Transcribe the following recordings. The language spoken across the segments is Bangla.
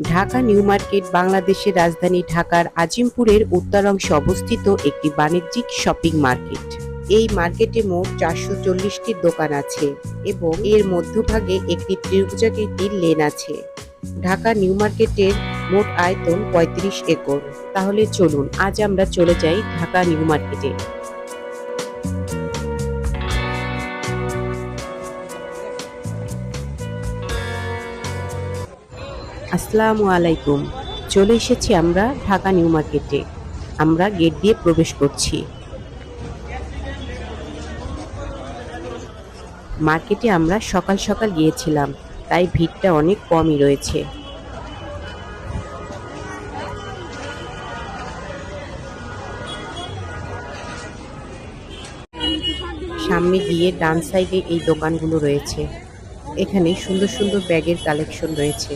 ঢাকা নিউ মার্কেট, বাংলাদেশের রাজধানী ঢাকার আজিমপুরের উত্তর অংশে অবস্থিত একটি বাণিজ্যিক শপিং মার্কেট। এই মার্কেটে মোট চারশো চল্লিশটির দোকান আছে এবং এর মধ্যভাগে একটি ত্রিভুজাকৃতির লেন আছে। ঢাকা নিউ মার্কেটের মোট আয়তন পঁয়ত্রিশ একর। তাহলে চলুন, আজ আমরা চলে যাই ঢাকা নিউ মার্কেটে। আসসালামু আলাইকুম। চলে এসেছি আমরা ঢাকা নিউ মার্কেটে। আমরা গেট দিয়ে প্রবেশ করছি। মার্কেটে আমরা সকাল সকাল গিয়েছিলাম, তাই ভিড়টা অনেক কমই রয়েছে। সামনে গিয়ে ডান সাইডে এই দোকানগুলো রয়েছে। এখানে সুন্দর সুন্দর ব্যাগের কালেকশন রয়েছে।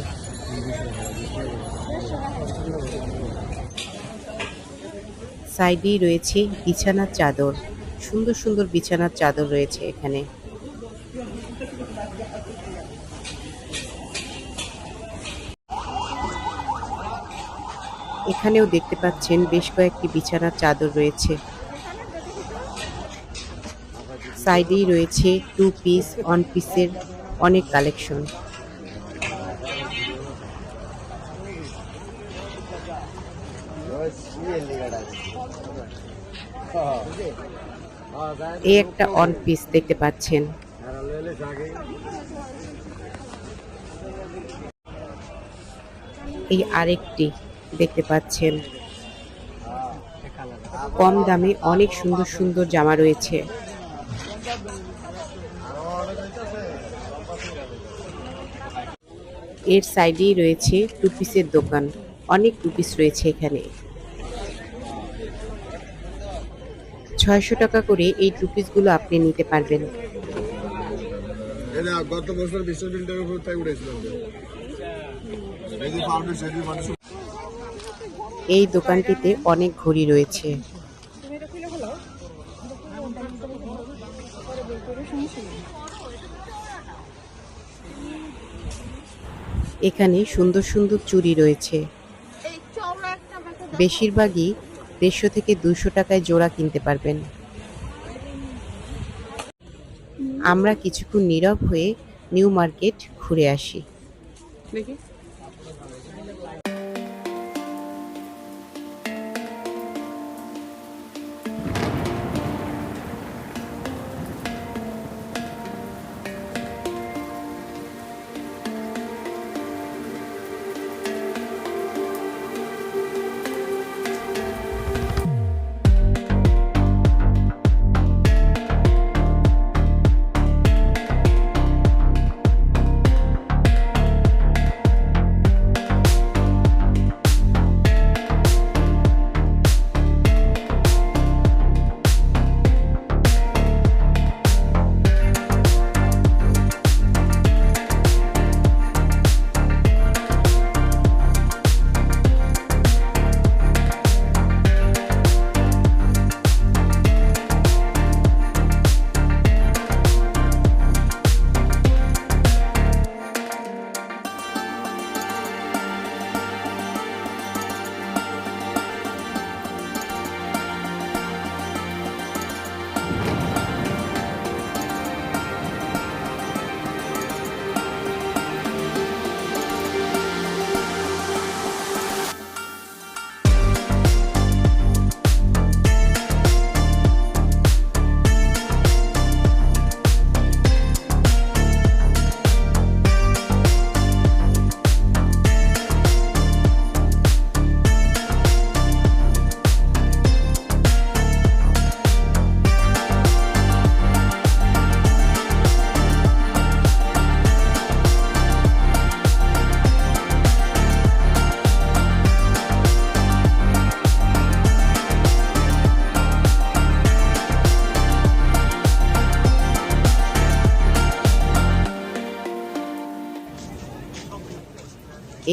সাইডেই রয়েছে বিছানার চাদর। সুন্দর সুন্দর বিছানার চাদর রয়েছে এখানে। এখানেও দেখতে পাচ্ছেন বেশ কয়েকটি বিছানার চাদর রয়েছে। সাইডেই রয়েছে টু পিস ওয়ান পিসের অনেক কালেকশন এই একটা অন পিস দেখতে পাচ্ছেন। এই আরেকটি দেখতে পাচ্ছেন। কম দামে অনেক সুন্দর সুন্দর জামা রয়েছে। এর সাইডেই রয়েছে টু পিসের দোকান। অনেক টু পিস রয়েছে এখানে। ছয়শো টাকা করে এই টু পিসগুলো আপনি নিতে পারবেন। গত বছর এই দোকানটিতে অনেক ঘড়ি রয়েছে। এখানে সুন্দর সুন্দর চুড়ি রয়েছে। বেশিরভাগই দেড়শো থেকে দুশো টাকায় জোড়া কিনতে পারবেন। আমরা কিছুক্ষণ নীরব হয়ে নিউ মার্কেট ঘুরে আসি।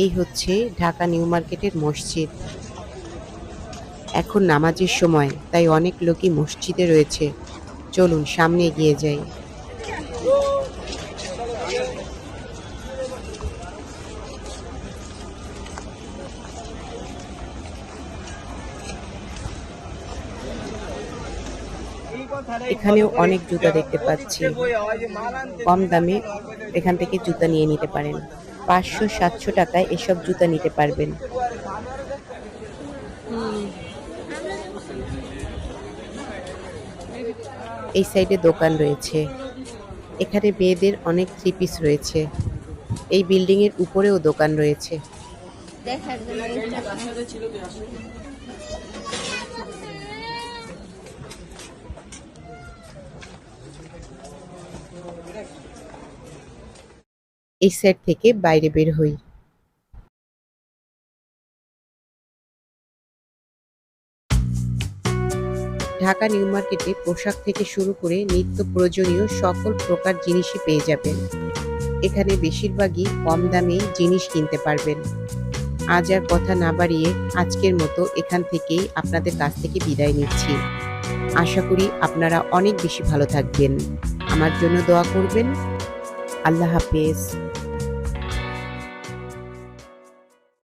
এই হচ্ছে ঢাকা নিউ মার্কেটের মসজিদ। এখন নামাজের সময়, তাই অনেক লোকই মসজিদে রয়েছে। চলুন, সামনে এগিয়ে যাই। এখানেও অনেক জুতা দেখতে পাচ্ছি। কম দামে এখান থেকে জুতা নিয়ে নিতে পারেন। পাঁচশো সাতশো টাকায় এসব জুতা নিতে পারবেন। এই সাইডে দোকান রয়েছে। এখানে মেয়েদের অনেক থ্রি পিস রয়েছে। এই বিল্ডিং এর উপরেও দোকান রয়েছে। এই সাইড থেকে বাইরে বের হই। ঢাকা নিউ মার্কেটে পোশাক থেকে শুরু করে নিত্য প্রয়োজনীয় সকল প্রকার জিনিসই পেয়ে যাবেন। এখানে বেশিরভাগই কম দামে জিনিস কিনতে পারবেন। আজ আর কথা না বাড়িয়ে আজকের মতো এখান থেকেই আপনাদের কাছ থেকে বিদায় নিচ্ছি। আশা করি আপনারা অনেক বেশি ভালো থাকবেন। আমার জন্য দোয়া করবেন। আল্লাহ হাফেজ।